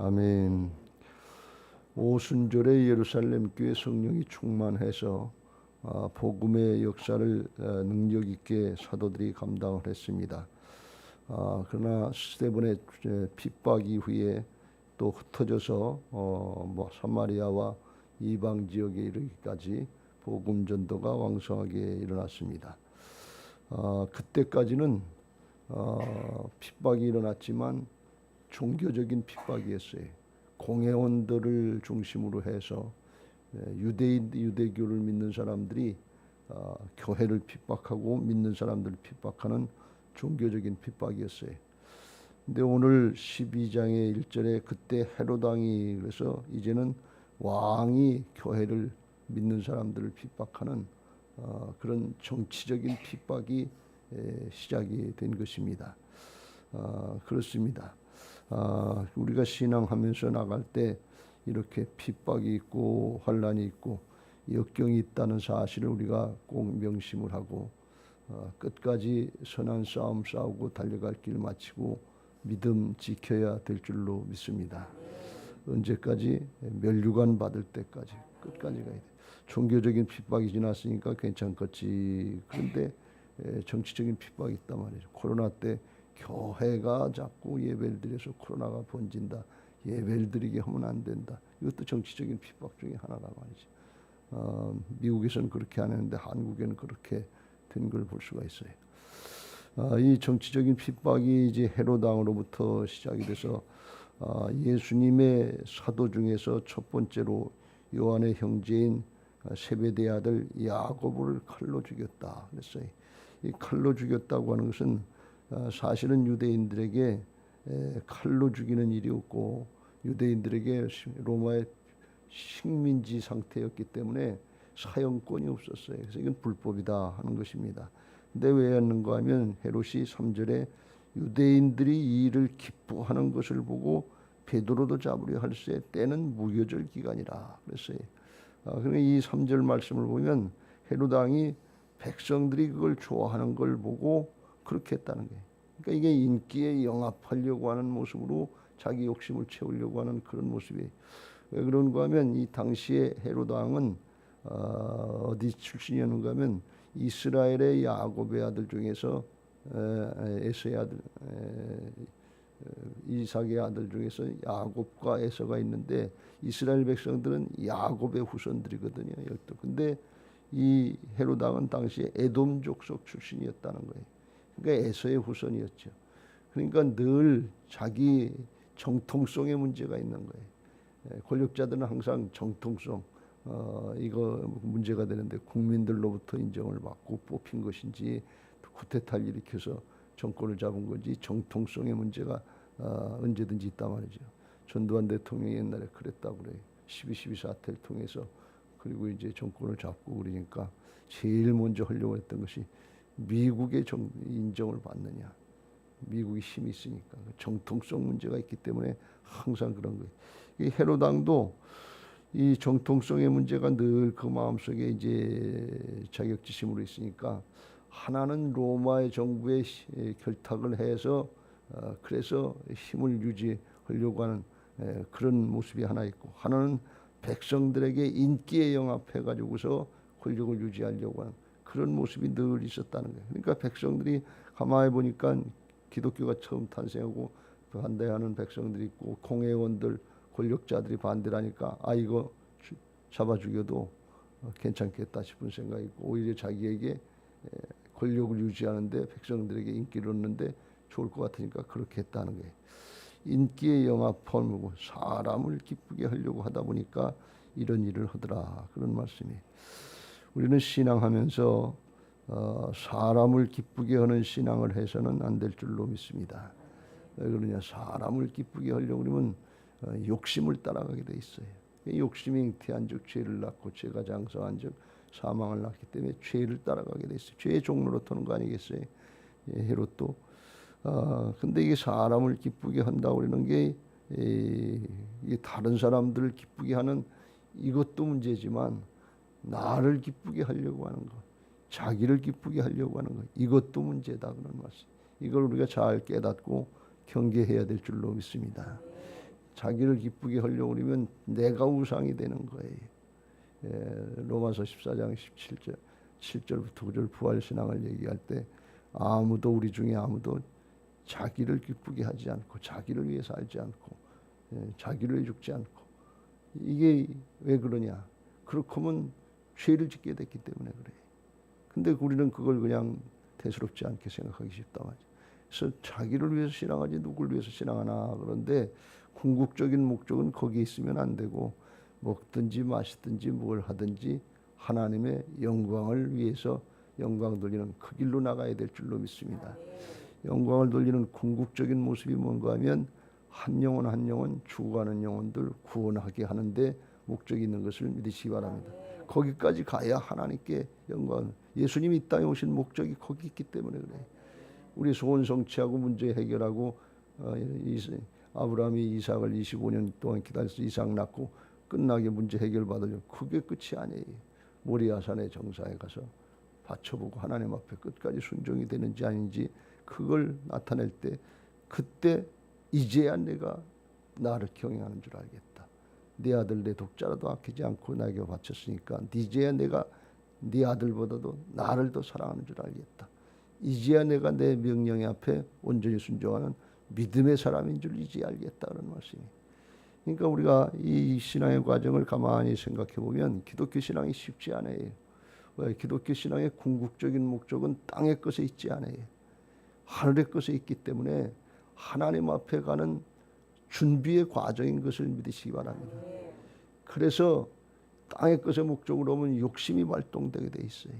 아멘. 오순절에 예루살렘 교회 성령이 충만해서 아, 복음의 역사를 어, 능력 있게 사도들이 감당을 했습니다. 아, 그러나 스테븐의 이제 핍박 이후에 또 흩어져서 어, 뭐 사마리아와 이방 지역에 이르기까지 복음 전도가 왕성하게 일어났습니다. 아, 그때까지는 어, 핍박이 일어났지만 종교적인 핍박이었어요. 공회원들을 중심으로 해서 예, 유대인 유대교를 믿는 사람들이 어, 교회를 핍박하고 믿는 사람들을 핍박하는 종교적인 핍박이었어요. 근데 오늘 12장의 1절에 그때 헤롯 왕이 그래서 이제는 왕이 교회를 믿는 사람들을 핍박하는 어, 그런 정치적인 핍박이 에, 시작이 된 것입니다. 어, 그렇습니다. 아, 우리가 신앙하면서 나갈 때 이렇게 핍박이 있고 환란이 있고 역경이 있다는 사실을 우리가 꼭 명심을 하고 어, 끝까지 선한 싸움 싸우고 달려갈 길 마치고 믿음 지켜야 될 줄로 믿습니다. 언제까지 멸류관 받을 때까지 끝까지 가야 돼. 종교적인 핍박이 지났으니까 괜찮겠지. 그런데 에, 정치적인 핍박이 있단 말이죠. 코로나 때 교회가 자꾸 예배를 드려서 코로나가 번진다. 예배를 드리게 하면 안 된다. 이것도 정치적인 핍박 중에 하나란 말이죠. 어, 미국에서는 그렇게 안 했는데 한국에는 그렇게 된 걸 볼 수가 있어요. 아, 이 정치적인 핍박이 이제 헤로당으로부터 시작이 돼서 아, 예수님의 사도 중에서 첫 번째로 요한의 형제인 세베대 아들 야고보를 칼로 죽였다 그랬어요. 이 칼로 죽였다고 하는 것은 아, 사실은 유대인들에게 에, 칼로 죽이는 일이 없고 유대인들에게 시- 로마의 식민지 상태였기 때문에 사형권이 없었어요. 그래서 이건 불법이다 하는 것입니다. 근데 왜 했는가 하면 헤롯이 3절에 유대인들이 이 일을 기뻐하는 것을 보고 베드로도 잡으려 할세 때는 무교절 기간이라 그랬어요. 아, 그러니까 이 3절 말씀을 보면 헤롯 왕이 백성들이 그걸 좋아하는 걸 보고 그렇게 했다는 거예요. 그러니까 이게 인기에 영합하려고 하는 모습으로 자기 욕심을 채우려고 하는 그런 모습이에요. 왜 그런가 하면 이 당시에 헤롯 왕은 어, 어디 출신이었는가 하면 이스라엘의 야곱의 아들 중에서 에, 에서의 아들 에, 이삭의 아들 중에서 야곱과 에서가 있는데 이스라엘 백성들은 야곱의 후손들이거든요. 열두. 근데 이 헤롯 왕은 당시에 에돔 족속 출신이었다는 거예요. 그러니까 에서의 후손이었죠. 그러니까 늘 자기 정통성의 문제가 있는 거예요. 예, 권력자들은 항상 정통성 어, 이거 문제가 되는데 국민들로부터 인정을 받고 뽑힌 것인지 쿠데타를 일으켜서 정권을 잡은 건지 정통성의 문제가 어, 언제든지 있단 말이죠. 전두환 대통령이 옛날에 그랬다고 그래요. 12.12 사태를 통해서 그리고 이제 정권을 잡고 그러니까 제일 먼저 하려고 했던 것이 미국의 정, 인정을 받느냐. 미국이 힘이 있으니까 정통성 문제가 있기 때문에 항상 그런 거예요. 이 헤로당도 이 정통성의 문제가 늘 그 마음속에 이제 자격지심으로 있으니까 하나는 로마의 정부에 결탁을 해서 어, 그래서 힘을 유지하려고 하는 에, 그런 모습이 하나 있고 하나는 백성들에게 인기에 영합해 가지고서 권력을 유지하려고 하는 그런 모습이 늘 있었다는 거예요. 그러니까 백성들이 가만히 보니까 기독교가 처음 탄생하고 반대하는 백성들이 있고 공회원들 권력자들이 반대를 하니까 아 이거 주- 잡아 죽여도 어, 괜찮겠다 싶은 생각이 있고 오히려 자기에게 에, 권력을 유지하는데 백성들에게 인기를 얻는데 좋을 것 같으니까 그렇게 했다는 거예요. 인기에 영합하고 사람을 기쁘게 하려고 하다 보니까 이런 일을 하더라 그런 말씀이에요. 우리는 신앙하면서 어, 사람을 기쁘게 하는 신앙을 해서는 안 될 줄로 믿습니다. 왜 그러냐? 사람을 기쁘게 하려고 그러면 어, 욕심을 따라가게 돼 있어요. 이 욕심이 잉태한 즉 죄를 낳고 죄가 장성한 즉 사망을 낳기 때문에 죄를 따라가게 돼 있어요. 죄의 종로로 터는 거 아니겠어요? 예, 헤롯도. 아, 근데 이게 사람을 기쁘게 한다고 그러는 게 이, 다른 사람들을 기쁘게 하는 이것도 문제지만 나를 기쁘게 하려고 하는 것, 자기를 기쁘게 하려고 하는 것, 이것도 문제다 그런 말씀. 이걸 우리가 잘 깨닫고 경계해야 될 줄로 믿습니다. 자기를 기쁘게 하려고 그러면 내가 우상이 되는 거예요. 예, 로마서 14장 17절 7절부터 9절 부활 신앙을 얘기할 때 아무도 우리 중에 아무도 자기를 기쁘게 하지 않고 자기를 위해 살지 않고 예, 자기를 죽지 않고 이게 왜 그러냐? 그렇게면 죄를 짓게 됐기 때문에 그래. 근데 우리는 그걸 그냥 대수롭지 않게 생각하기 쉽다 말이야. 그래서 자기를 위해서 신앙하지 누굴 위해서 신앙하나 그런데 궁극적인 목적은 거기에 있으면 안 되고 먹든지 마시든지 뭘 하든지 하나님의 영광을 위해서 영광 돌리는 그 길로 나가야 될 줄로 믿습니다. 영광을 돌리는 궁극적인 모습이 뭔가 하면 한 영혼 한 영혼 죽어가는 영혼들 구원하게 하는데 목적이 있는 것을 믿으시기 바랍니다. 거기까지 가야 하나님께 영광. 예수님이 이 땅에 오신 목적이 거기 있기 때문에 그래. 우리 소원 성취하고 문제 해결하고 어, 이, 아브라함이 이삭을 25년 동안 기다려서 이삭 낳고 끝나게 문제 해결 받으려 그게 끝이 아니에요. 모리아산의 정상에 가서 바쳐보고 하나님 앞에 끝까지 순종이 되는지 아닌지 그걸 나타낼 때 그때 이제야 내가 나를 경영하는 줄 알겠다. 네 아들 내 독자라도 아끼지 않고 나에게 바쳤으니까 이제야 내가 네 아들보다도 나를 더 사랑하는 줄 알겠다. 이제야 내가 내 명령의 앞에 온전히 순종하는 믿음의 사람인 줄 이제 알겠다는 말씀이. 그러니까 우리가 이 신앙의 과정을 가만히 생각해 보면 기독교 신앙이 쉽지 않아요. 왜 기독교 신앙의 궁극적인 목적은 땅의 것에 있지 않아요. 하늘의 것에 있기 때문에 하나님 앞에 가는 준비의 과정인 것을 믿으시기 바랍니다. 그래서 땅의 것의 목적으로 하면 욕심이 발동되게 돼 있어요.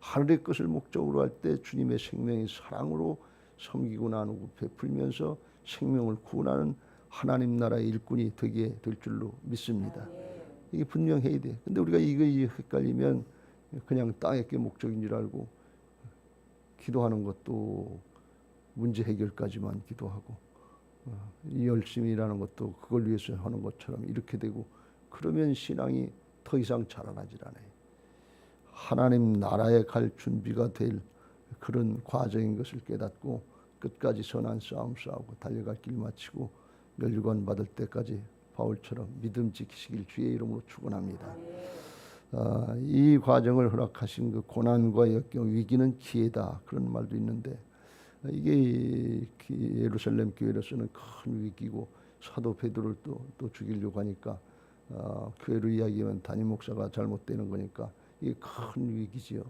하늘의 것을 목적으로 할 때 주님의 생명이 사랑으로 섬기고 나누고 베풀면서 생명을 구원하는 하나님 나라의 일꾼이 되게 될 줄로 믿습니다. 이게 분명해야 돼. 근데 우리가 이거 헷갈리면 그냥 땅의 게 목적인 줄 알고 기도하는 것도 문제 해결까지만 기도하고 열심이라는 것도 그걸 위해서 하는 것처럼 이렇게 되고 그러면 신앙이 더 이상 자라나질 않아요. 하나님 나라에 갈 준비가 될 그런 과정인 것을 깨닫고 끝까지 선한 싸움 싸우고 달려갈 길 마치고 멸류관 받을 때까지 바울처럼 믿음 지키시길 주의 이름으로 축원합니다. 아, 이 과정을 허락하신 그 고난과 역경 위기는 기회다 그런 말도 있는데 이게 기- 예루살렘 교회로서는 큰 위기고 사도 베드로를 또, 또 죽이려고 하니까 어, 교회로 이야기하면 담임 목사가 잘못되는 거니까 이게 큰 위기지요.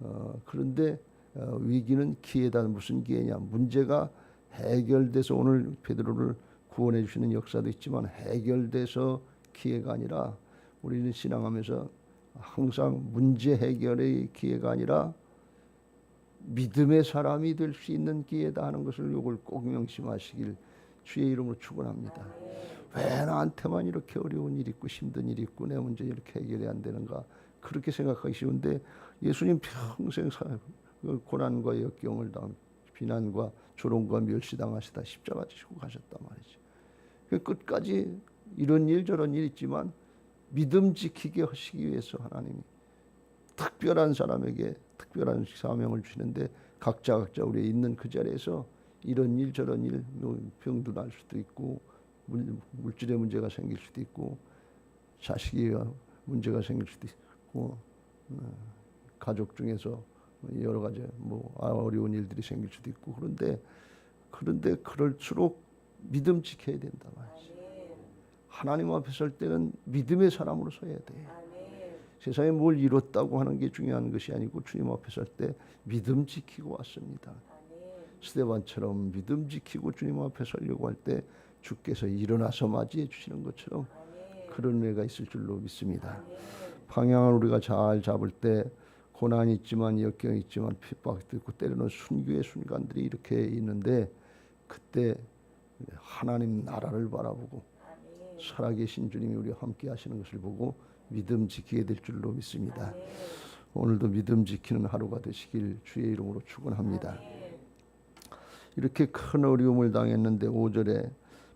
어, 그런데 어, 위기는 기회다 무슨 기회냐? 문제가 해결돼서 오늘 베드로를 구원해 주시는 역사도 있지만 해결돼서 기회가 아니라 우리는 신앙하면서 항상 문제 해결의 기회가 아니라 믿음의 사람이 될 수 있는 기회다 하는 것을 요걸 꼭 명심하시길 주의 이름으로 축원합니다. 왜 나한테만 이렇게 어려운 일 있고 힘든 일 있고 내 문제 이렇게 해결이 안 되는가 그렇게 생각하기 쉬운데 예수님 평생 사- 그 고난과 역경을 당 비난과 조롱과 멸시당하시다 십자가 지시고 가셨단 말이죠. 그 끝까지 이런 일 저런 일 있지만 믿음 지키게 하시기 위해서 하나님이 특별한 사람에게 특별한 사명을 주시는데 각자 각자 우리 있는 그 자리에서 이런 일 저런 일뭐 병도 날 수도 있고 물, 물질의 문제가 생길 수도 있고 자식이 문제가 생길 수도 있고 어, 가족 중에서 여러 가지 뭐 어려운 일들이 생길 수도 있고 그런데 그런데 그럴수록 믿음 지켜야 된다 말이지. 하나님 앞에 설 때는 믿음의 사람으로 서야 돼. 세상에 뭘 이뤘다고 하는 게 중요한 것이 아니고 주님 앞에 설 때 믿음 지키고 왔습니다. 스테반처럼 믿음 지키고 주님 앞에 서려고 할 때 주께서 일어나서 맞이해 주시는 것처럼 그런 은혜가 있을 줄로 믿습니다. 방향을 우리가 잘 잡을 때 고난이 있지만 역경이 있지만 핍박도 있고 때로는 순교의 순간들이 이렇게 있는데 그때 하나님 나라를 바라보고 살아계신 주님이 우리와 함께 하시는 것을 보고 믿음 지키게 될 줄로 믿습니다. 오늘도 믿음 지키는 하루가 되시길 주의 이름으로 축원합니다. 이렇게 큰 어려움을 당했는데 5절에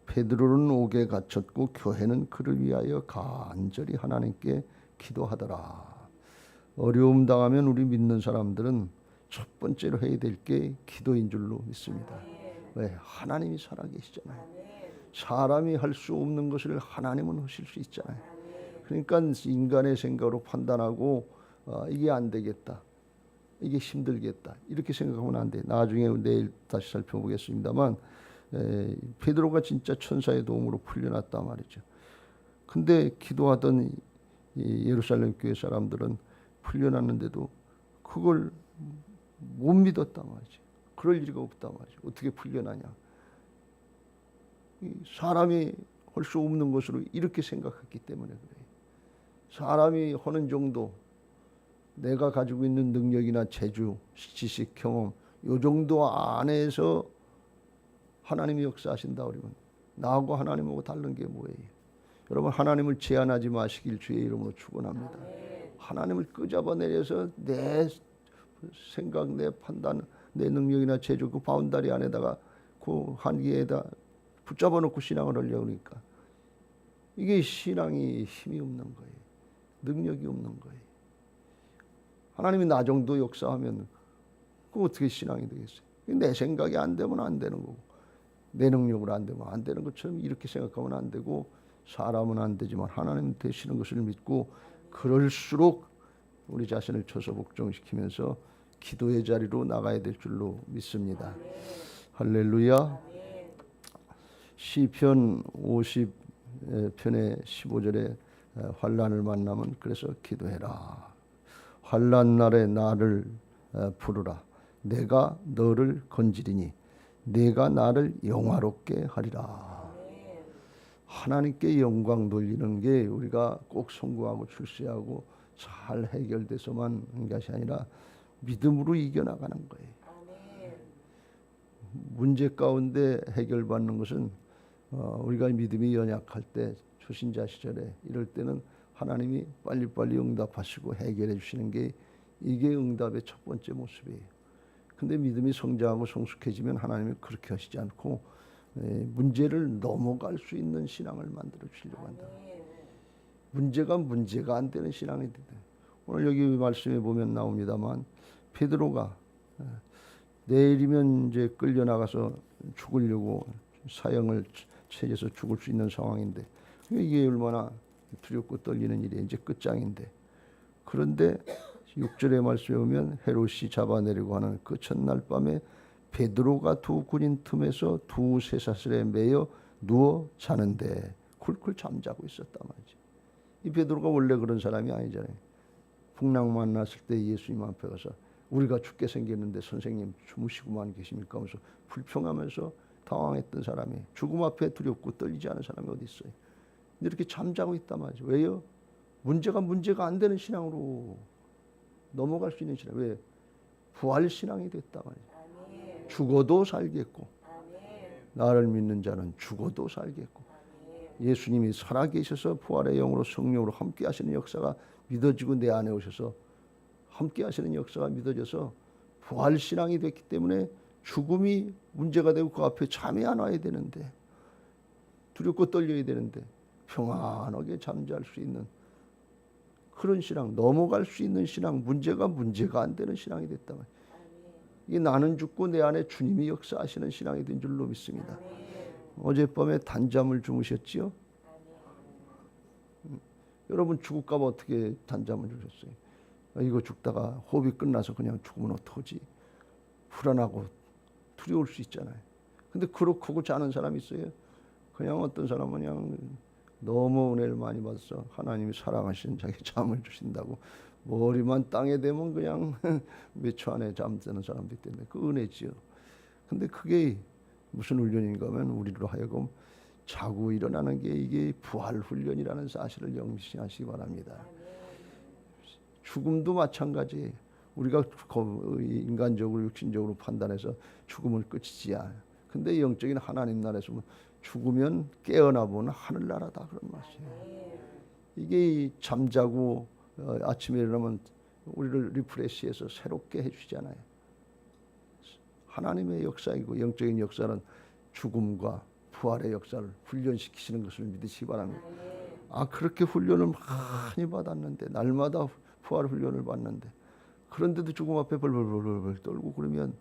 베드로는 옥에 갇혔고 교회는 그를 위하여 간절히 하나님께 기도하더라. 어려움 당하면 우리 믿는 사람들은 첫 번째로 해야 될 게 기도인 줄로 믿습니다. 왜 하나님이 살아계시잖아요. 사람이 할 수 없는 것을 하나님은 하실 수 있잖아요. 그러니까 인간의 생각으로 판단하고 어, 이게 안 되겠다. 이게 힘들겠다. 이렇게 생각하면 안 돼. 나중에 내일 다시 살펴보겠습니다만 에, 베드로가 진짜 천사의 도움으로 풀려났단 말이죠. 근데 기도하던 이 예루살렘 교회 사람들은 풀려났는데도 그걸 못 믿었단 말이죠. 그럴 리가 없단 말이죠. 어떻게 풀려나냐? 이 사람이 할 수 없는 것으로 이렇게 생각했기 때문에 그래요. 사람이 하는 정도 내가 가지고 있는 능력이나 재주, 지식, 경험 요 정도 안에서 하나님이 역사하신다 그러면 나하고 하나님하고 다른 게 뭐예요? 여러분 하나님을 제한하지 마시길 주의 이름으로 축원합니다. 하나님을 끄잡아 내려서 내 생각, 내 판단, 내 능력이나 재주 그 바운다리 안에다가 그 한계에다 붙잡아 놓고 신앙을 하려고 그러니까 이게 신앙이 힘이 없는 거예요. 능력이 없는 거예요. 하나님이 나 정도 역사하면 그 어떻게 신앙이 되겠어요? 내 생각이 안 되면 안 되는 거고 내 능력으로 안 되면 안 되는 것처럼 이렇게 생각하면 안 되고 사람은 안 되지만 하나님 되시는 것을 믿고 그럴수록 우리 자신을 쳐서 복종시키면서 기도의 자리로 나가야 될 줄로 믿습니다. 할렐루야. 시편 50편의 15절에 환란을 만나면 그래서 기도해라. 환란 날에 나를 어, 부르라. 내가 너를 건지리니 내가 나를 영화롭게 하리라. 하나님께 영광 돌리는 게 우리가 꼭 성공하고 출세하고 잘 해결돼서만 하는 것이 아니라 믿음으로 이겨나가는 거예요. 문제 가운데 해결받는 것은 어, 우리가 믿음이 연약할 때 초신자 시절에 이럴 때는 하나님이 빨리빨리 응답하시고 해결해 주시는 게 이게 응답의 첫 번째 모습이에요. 근데 믿음이 성장하고 성숙해지면 하나님이 그렇게 하시지 않고 에, 문제를 넘어갈 수 있는 신앙을 만들어 주시려고 한다. 문제가 문제가 안 되는 신앙이 되다. 오늘 여기 말씀에 보면 나옵니다만 베드로가 에, 내일이면 이제 끌려 나가서 죽으려고 사형을 체해서 죽을 수 있는 상황인데 이게 얼마나 두렵고 떨리는 일이 이제 끝장인데 그런데 6절의 말씀에 보면 헤롯이 잡아내려고 하는 그 첫날 밤에 베드로가 두 군인 틈에서 두 쇠사슬에 매여 누워 자는데 쿨쿨 잠자고 있었단 말이지. 이 베드로가 원래 그런 사람이 아니잖아요. 풍랑 만났을 때 예수님 앞에 가서 우리가 죽게 생겼는데 선생님 주무시고만 계십니까 하면서 불평하면서 당황했던 사람이 죽음 앞에 두렵고 떨리지 않은 사람이 어디 있어요. 이렇게 잠자고 있단 말이죠. 왜요? 문제가 문제가 안 되는 신앙으로 넘어갈 수 있는 신앙. 왜? 부활 신앙이 됐단 말이죠. 죽어도 살겠고 나를 믿는 자는 죽어도 살겠고 예수님이 살아계셔서 부활의 영으로 성령으로 함께 하시는 역사가 믿어지고 내 안에 오셔서 함께 하시는 역사가 믿어져서 부활 신앙이 됐기 때문에 죽음이 문제가 되고 그 앞에 잠이 안 와야 되는데 두렵고 떨려야 되는데 평안하게 잠잘 수 있는 그런 신앙, 넘어갈 수 있는 신앙, 문제가 문제가 안 되는 신앙이 됐다 말. 이게 나는 죽고 내 안에 주님이 역사하시는 신앙이 된 줄로 믿습니다. 어젯밤에 단잠을 주무셨지요? 음, 여러분 죽을까봐 어떻게 단잠을 주셨어요? 아, 이거 죽다가 호흡이 끝나서 그냥 죽으면 어떡하지? 불안하고 두려울 수 있잖아요. 근데 그렇고 자는 사람이 있어요. 그냥 어떤 사람은 그냥 너무 은혜를 많이 받아서 하나님이 사랑하시는 자기 잠을 주신다고 머리만 땅에 대면 그냥 몇 초 안에 잠드는 사람도 있던데 그 은혜지요. 근데 그게 무슨 훈련인가 하면 우리로 하여금 자고 일어나는 게 이게 부활 훈련이라는 사실을 영시하시기 바랍니다. 죽음도 마찬가지예요. 우리가 인간적으로 육신적으로 판단해서 죽음을 끝이지야. 근데 영적인 하나님 나라에서 죽으면 깨어나 보는 하늘나라다 그런 말이에요. 이게 잠자고 어, 아침에 일어나면 우리를 리프레시해서 새롭게 해주잖아요. 하나님의 역사이고 영적인 역사는 죽음과 부활의 역사를 훈련시키시는 것을 믿으시기 바랍니다. 아 그렇게 훈련을 많이 받았는데 날마다 부활 훈련을 받는데 그런데도 죽음 앞에 벌벌벌벌 떨고 그러면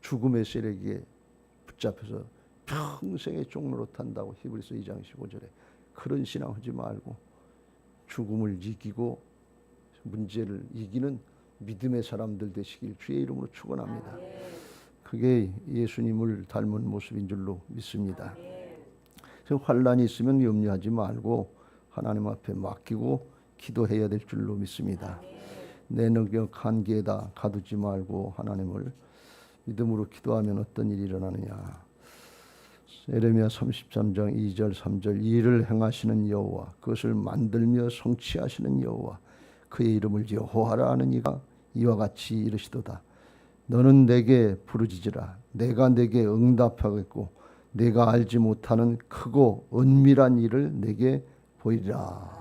죽음의 세력에 붙잡혀서 평생의 종로로 탄다고 히브리서 2장 15절에 그런 신앙 하지 말고 죽음을 이기고 문제를 이기는 믿음의 사람들 되시길 주의 이름으로 축원합니다. 그게 예수님을 닮은 모습인 줄로 믿습니다. 그래서 환란이 있으면 염려하지 말고 하나님 앞에 맡기고 기도해야 될 줄로 믿습니다. 내 능력 한계에다 가두지 말고 하나님을 믿음으로 기도하면 어떤 일이 일어나느냐. 에레미야 33장 2절 3절 일을 행하시는 여호와 그것을 만들며 성취하시는 여호와 그의 이름을 여호와라 하는 이가 이와 같이 이르시도다. 너는 내게 부르짖으라. 내가 내게 응답하겠고 내가 알지 못하는 크고 은밀한 일을 내게 보이리라.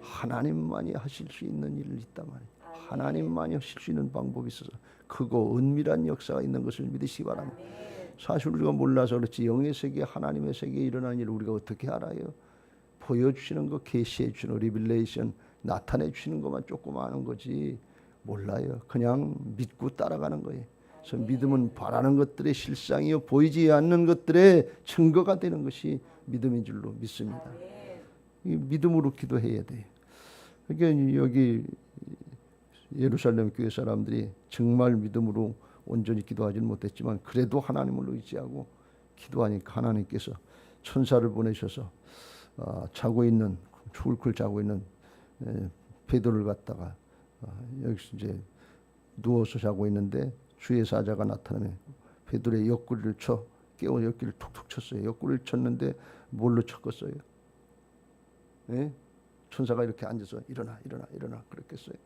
하나님만이 하실 수 있는 일을 있단 말이에요. 하나님만이 하실 수 있는 방법이 있어서 크고 은밀한 역사가 있는 것을 믿으시기 바랍니다. 사실 우리가 몰라서 그렇지 영의 세계, 하나님의 세계에 일어나는 일을 우리가 어떻게 알아요? 보여주시는 거, 계시해 주는 리빌레이션, 나타내 주시는 것만 조금 아는 거지 몰라요. 그냥 믿고 따라가는 거예요. 그래서 믿음은 바라는 것들의 실상이요 보이지 않는 것들의 증거가 되는 것이 믿음인 줄로 믿습니다. 이 믿음으로 기도해야 돼. 그러니까 여기 예루살렘 교회 사람들이 정말 믿음으로 온전히 기도하지는 못했지만 그래도 하나님을 의지하고 기도하니까 하나님께서 천사를 보내셔서 어, 자고 있는 추울쿨 자고 있는 에, 베드로를 갖다가 어, 여기서 이제 누워서 자고 있는데 주의 사자가 나타나면 베드로의 옆구리를 쳐 깨워 옆구리를 툭툭 쳤어요. 옆구리를 쳤는데 뭘로 쳤겠어요? 예? 천사가 이렇게 앉아서 일어나 일어나 일어나 그랬겠어요.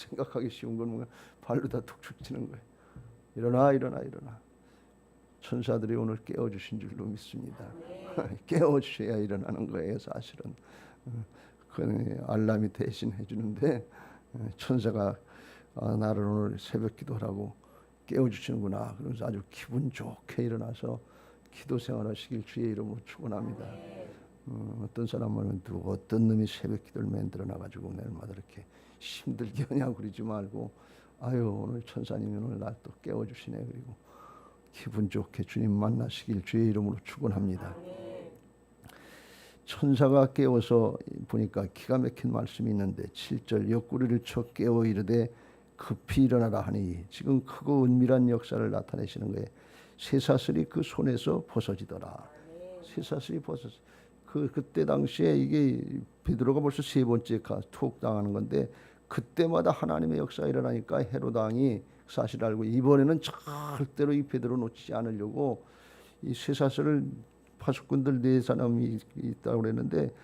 생각하기 쉬운 건 뭔가 발로 다 툭툭 치는 거예요. 일어나 일어나 일어나. 천사들이 오늘 깨워주신 줄로 믿습니다. 깨워주셔야 일어나는 거예요 사실은. 그 알람이 대신 해주는데 천사가 아, 나를 오늘 새벽 기도하라고 깨워주시는구나. 그러면서 아주 기분 좋게 일어나서 기도 생활하시길 주의 이름으로 축원합니다. 어, 어떤 사람은 누구 어떤 놈이 새벽 기도를 만들어 놔가지고 내일마다 이렇게 힘들게 하냐고 그러지 말고 아유 오늘 천사님이 오늘 날 또 깨워주시네 그리고 기분 좋게 주님 만나시길 주의 이름으로 축원합니다. 천사가 깨워서 보니까 기가 막힌 말씀이 있는데 7절 옆구리를 쳐 깨워 이르되 급히 일어나라 하니 지금 크고 은밀한 역사를 나타내시는 거예요. 쇠사슬이 그 손에서 벗어지더라. 쇠사슬이 벗어져. 그 그때 당시에 이게 베드로가 벌써 세 번째 가 투옥 당하는 건데 그때마다 하나님의 역사가 일어나니까 헤롯 왕이 사실 알고 이번에는 절대로 이 베드로 놓치지 않으려고 이 쇠사슬을 파수꾼들 네 사람이 있다고 그랬는데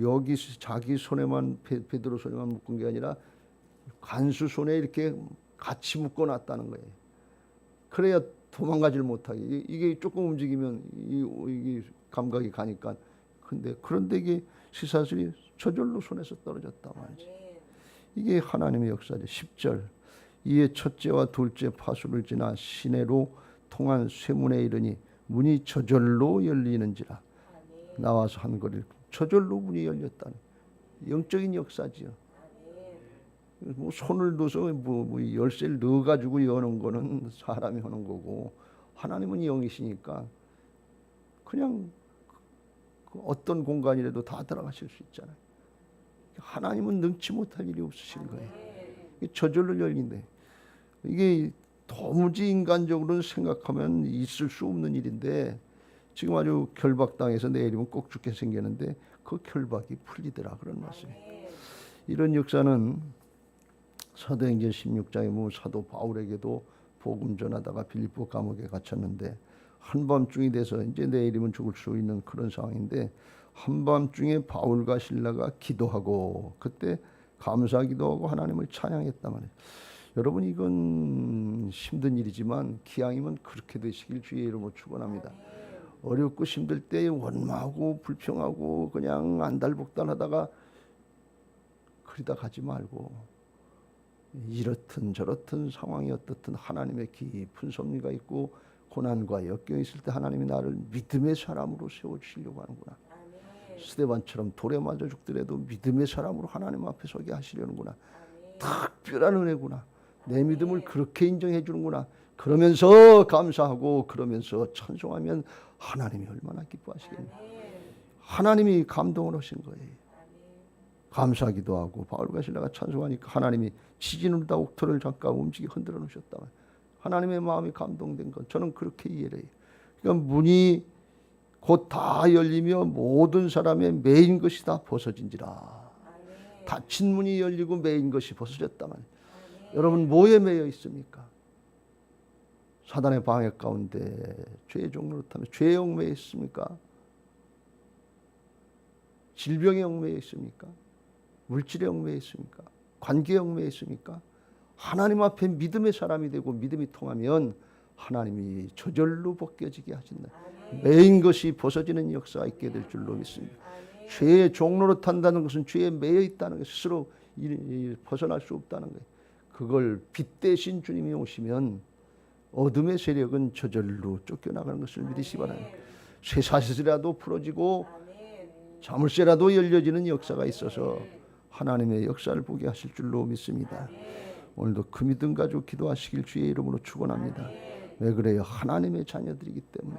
여기 자기 손에만 베, 베드로 손에만 묶은 게 아니라 간수 손에 이렇게 같이 묶어 놨다는 거예요. 그래야 도망가질 못하게 이게, 조금 움직이면 이, 감각이 가니까 근데 그런데 이게 시사슬이 저절로 손에서 떨어졌단 말이지. 이게 하나님의 역사죠. 10절. 이에 첫째와 둘째 파수를 지나 시내로 통한 쇠문에 이르니 문이 저절로 열리는지라. 나와서 한 거리를 저절로 문이 열렸다는 영적인 역사지요. 뭐 손을 넣어서 뭐, 뭐 열쇠를 넣어 가지고 여는 거는 사람이 하는 거고 하나님은 영이시니까 그냥 그 어떤 공간이라도 다 들어가실 수 있잖아요. 하나님은 능치 못할 일이 없으신 거예요. 이게 저절로 열린대. 이게 도무지 인간적으로는 생각하면 있을 수 없는 일인데 지금 아주 결박당해서 내일이면 꼭 죽게 생겼는데 그 결박이 풀리더라 그런 말씀이에요. 이런 역사는 사도행전 16장에 보면 사도 바울에게도 복음 전하다가 빌립보 감옥에 갇혔는데 한밤중이 돼서 이제 내일이면 죽을 수 있는 그런 상황인데 한밤중에 바울과 신라가 기도하고 그때 감사 기도하고 하나님을 찬양했단 말이에요. 여러분 이건 힘든 일이지만 기왕이면 그렇게 되시길 주의 이름으로 축원합니다. 어렵고 힘들 때 원망하고 불평하고 그냥 안달복달하다가 그러다 가지 말고 이렇든 저렇든 상황이 어떻든 하나님의 깊은 섭리가 있고 고난과 역경이 있을 때 하나님이 나를 믿음의 사람으로 세워 주시려고 하는구나. 스테반처럼 돌에 맞아 죽더라도 믿음의 사람으로 하나님 앞에 서게 하시려는구나. 특별한 은혜구나. 내 믿음을 그렇게 인정해 주는구나. 그러면서 감사하고 그러면서 찬송하면 하나님이 얼마나 기뻐하시겠냐. 하나님이 감동을 하신 거예요. 감사하기도 하고 바울과 신라가 찬송하니까 하나님이 지진을 다 옥토를 잠깐 움직이 흔들어 놓으셨다. 하나님의 마음이 감동된 건 저는 그렇게 이해를 해요. 그러니까 문이 곧 다 열리며 모든 사람의 매인 것이 다 벗어진지라. 닫힌 문이 열리고 매인 것이 벗어졌다 말. 여러분 뭐에 매여 있습니까? 사단의 방해 가운데 죄의 종로로 타면 죄의 영매에 있습니까? 질병의 영매에 있습니까? 물질의 영매에 있습니까? 관계의 영매에 있습니까? 하나님 앞에 믿음의 사람이 되고 믿음이 통하면 하나님이 저절로 벗겨지게 하신다. 매인 것이 벗어지는 역사가 있게 될 줄로 믿습니다. 죄의 종로로 탄다는 것은 죄에 매여 있다는 것 스스로 벗어날 수 없다는 거예요. 그걸 빛 대신 주님이 오시면 어둠의 세력은 저절로 쫓겨나가는 것을 믿으시 바랍니다. 쇠사슬이라도 풀어지고 자물쇠라도 열려지는 역사가 있어서 하나님의 역사를 보게 하실 줄로 믿습니다. 오늘도 그 믿음 가지고 기도하시길 주의 이름으로 축원합니다. 왜 그래요? 하나님의 자녀들이기 때문에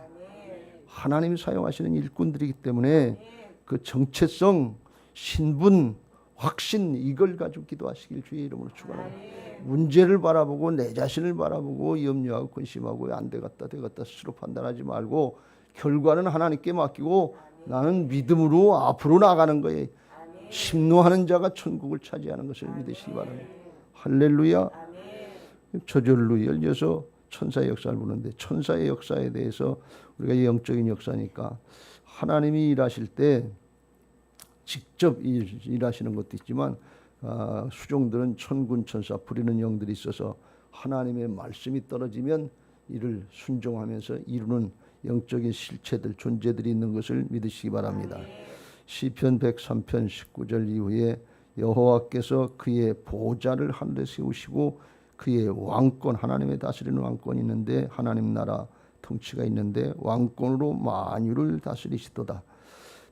하나님이 사용하시는 일꾼들이기 때문에 그 정체성, 신분, 확신 이걸 가지고 기도하시길 주의 이름으로 축원합니다. 문제를 바라보고 내 자신을 바라보고 염려하고 근심하고 안 되겠다 되겠다 스스로 판단하지 말고 결과는 하나님께 맡기고 나는 믿음으로 앞으로 나가는 거예요. 심노하는 자가 천국을 차지하는 것을 믿으시기 바랍니다. 할렐루야. 저절로 열려서 천사의 역사를 보는데 천사의 역사에 대해서 우리가 영적인 역사니까 하나님이 일하실 때 직접 일, 일하시는 것도 있지만 아, 수종들은 천군 천사 부리는 영들이 있어서 하나님의 말씀이 떨어지면 이를 순종하면서 이루는 영적인 실체들 존재들이 있는 것을 믿으시기 바랍니다. 시편 103편 19절 이후에 여호와께서 그의 보좌를 하늘에 세우시고 그의 왕권 하나님의 다스리는 왕권이 있는데 하나님 나라 통치가 있는데 왕권으로 만유를 다스리시도다.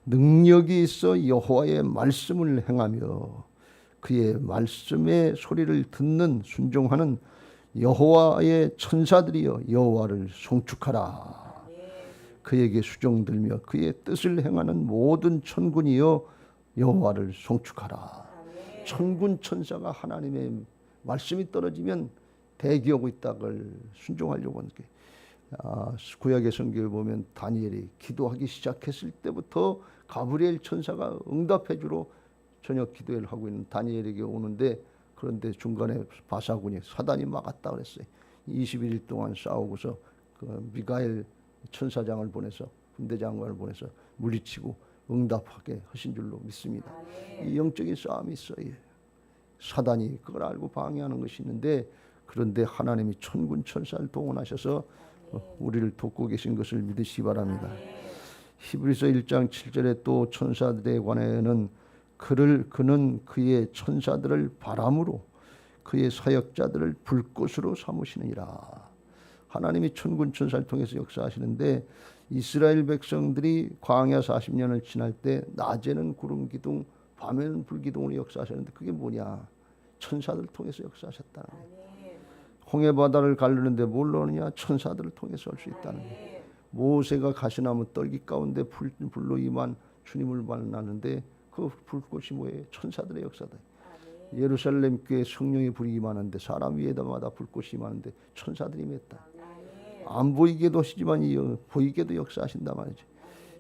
능력이 있어 여호와의 말씀을 행하며 그의 말씀의 소리를 듣는 순종하는 여호와의 천사들이여 여호와를 송축하라. 그에게 수종들며 그의 뜻을 행하는 모든 천군이여 여호와를 송축하라. 천군 천사가 하나님의 말씀이 떨어지면 대기하고 있다걸 순종하려고 하는 게 아, 구약의 성경을 보면 다니엘이 기도하기 시작했을 때부터 가브리엘 천사가 응답해 주러 저녁 기도를 하고 있는 다니엘에게 오는데 그런데 중간에 바사군이 사단이 막았다 그랬어요. 21일 동안 싸우고서 그 미가엘 천사장을 보내서 군대 장관을 보내서 물리치고 응답하게 하신 줄로 믿습니다. 이 영적인 싸움이 있어요. 사단이 그걸 알고 방해하는 것이 있는데 그런데 하나님이 천군 천사를 동원하셔서 어, 우리를 돕고 계신 것을 믿으시 기 바랍니다. 히브리서 1장 7절에 또 천사들에 관하여는 그를 그는 그의 천사들을 바람으로 그의 사역자들을 불꽃으로 삼으시느니라. 하나님이 천군 천사를 통해서 역사하시는데 이스라엘 백성들이 광야 40년을 지날 때 낮에는 구름 기둥, 밤에는 불 기둥으로 역사하셨는데 그게 뭐냐? 천사들 통해서 역사하셨다는 거예요. 홍해 바다를 가르는데 뭘 넣느냐? 천사들을 통해서 할 수 있다는 거예요. 모세가 가시나무 떨기 가운데 불, 불로 임한 주님을 만나는데 그 불꽃이 뭐예요? 천사들의 역사다. 예루살렘 교회 성령의 불이 임하는데 사람 위에다마다 불꽃이 임하는데 천사들이 맺다. 안 보이게도 하시지만 보이게도 역사하신다 말이죠.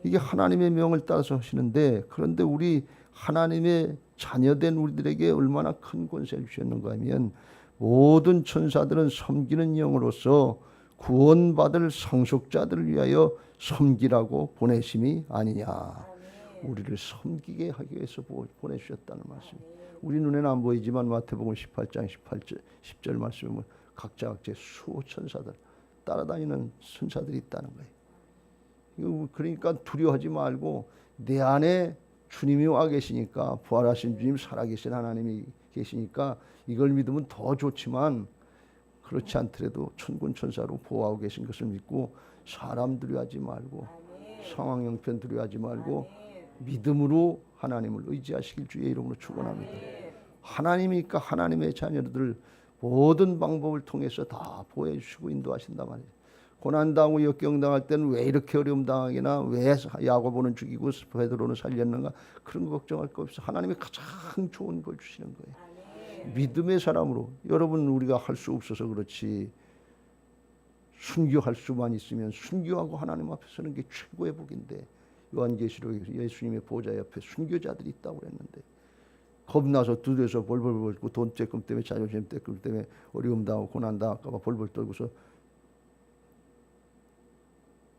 이게 하나님의 명을 따라서 하시는데 그런데 우리 하나님의 자녀된 우리들에게 얼마나 큰 권세를 주셨는가 하면 모든 천사들은 섬기는 영으로서 구원받을 상속자들을 위하여 섬기라고 보내심이 아니냐. 우리를 섬기게 하기 위해서 보- 보내주셨다는 말씀. 우리 눈에는 안 보이지만 마태복음 18장 18절 10절 말씀에 보면 각자 각자 수호 천사들 따라다니는 천사들이 있다는 거예요. 이거 그러니까 두려워하지 말고 내 안에 주님이 와 계시니까 부활하신 주님 살아계신 하나님이 계시니까 이걸 믿으면 더 좋지만 그렇지 않더라도 천군 천사로 보호하고 계신 것을 믿고 사람 두려워하지 말고 상황 형편 두려워하지 말고 믿음으로 하나님을 의지하시길 주의 이름으로 축원합니다. 하나님이니까 하나님의 자녀들 모든 방법을 통해서 다 보여주시고 인도하신단 말이에요. 고난당하고 역경당할 때는 왜 이렇게 어려움 당하기나 왜 야고보는 죽이고 베드로는 살렸는가 그런 거 걱정할 거 없어. 하나님이 가장 좋은 걸 주시는 거예요. 믿음의 사람으로 여러분 우리가 할 수 없어서 그렇지 순교할 수만 있으면 순교하고 하나님 앞에 서는 게 최고의 복인데 요한계시록 예수님의 보좌 옆에 순교자들이 있다고 그랬는데 겁나서 두려서 벌벌 벌고 돈 떼끔 때문에 자존심 떼끔 때문에 어려움 당하고 고난 당할까 봐 벌벌 떨고서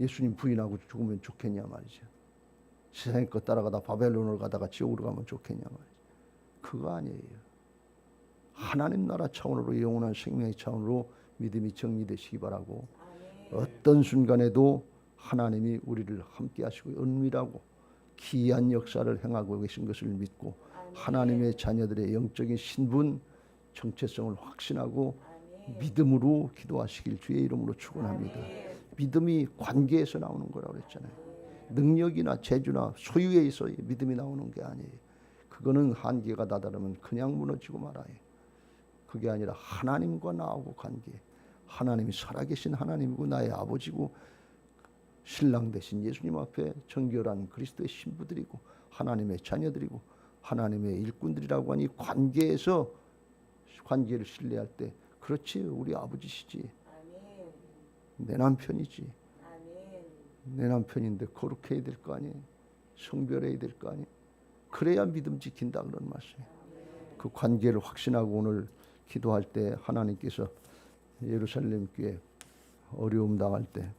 예수님 부인하고 죽으면 좋겠냐 말이죠. 세상의 것 따라가다 바벨론으로 가다가 지옥으로 가면 좋겠냐 말이죠. 그거 아니에요. 하나님 나라 차원으로 영원한 생명의 차원으로 믿음이 정리되시기 바라고 어떤 순간에도 하나님이 우리를 함께 하시고 은밀하고 기이한 역사를 행하고 계신 것을 믿고 하나님의 자녀들의 영적인 신분 정체성을 확신하고 믿음으로 기도하시길 주의 이름으로 축원합니다. 믿음이 관계에서 나오는 거라고 그랬잖아요. 능력이나 재주나 소유에 있어 믿음이 나오는 게 아니에요. 그거는 한계가 다다르면 그냥 무너지고 말아요. 그게 아니라 하나님과 나하고 관계. 하나님이 살아계신 하나님이고 나의 아버지고 신랑 되신 예수님 앞에 정결한 그리스도의 신부들이고 하나님의 자녀들이고 하나님의 일꾼들이라고 하니 관계에서 관계를 신뢰할 때 그렇지 우리 아버지시지 내 남편이지. 내 남편인데 거룩해야 될 거 아니에요? 성별해야 될 거 아니에요? 그래야 믿음 지킨다 그런 말씀이에요. 그 관계를 확신하고 오늘 기도할 때 하나님께서 예루살렘 교회 어려움 당할 때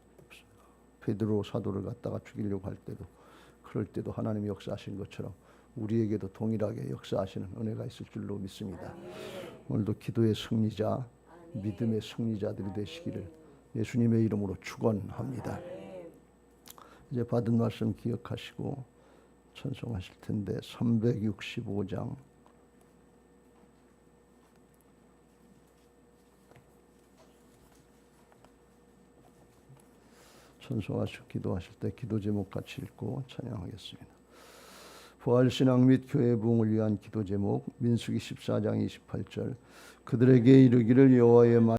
베드로 사도를 갖다가 죽이려고 할 때도 그럴 때도 하나님이 역사하신 것처럼 우리에게도 동일하게 역사하시는 은혜가 있을 줄로 믿습니다. 오늘도 기도의 승리자, 믿음의 승리자들이 되시기를 예수님의 이름으로 축원합니다. 이제 받은 말씀 기억하시고 찬송하실 텐데 365장 찬송하시고 기도하실 때 기도 제목 같이 읽고 찬양하겠습니다. 부활신앙 및 교회 부흥을 위한 기도 제목 민수기 14장 28절 그들에게 이르기를 여호와의 말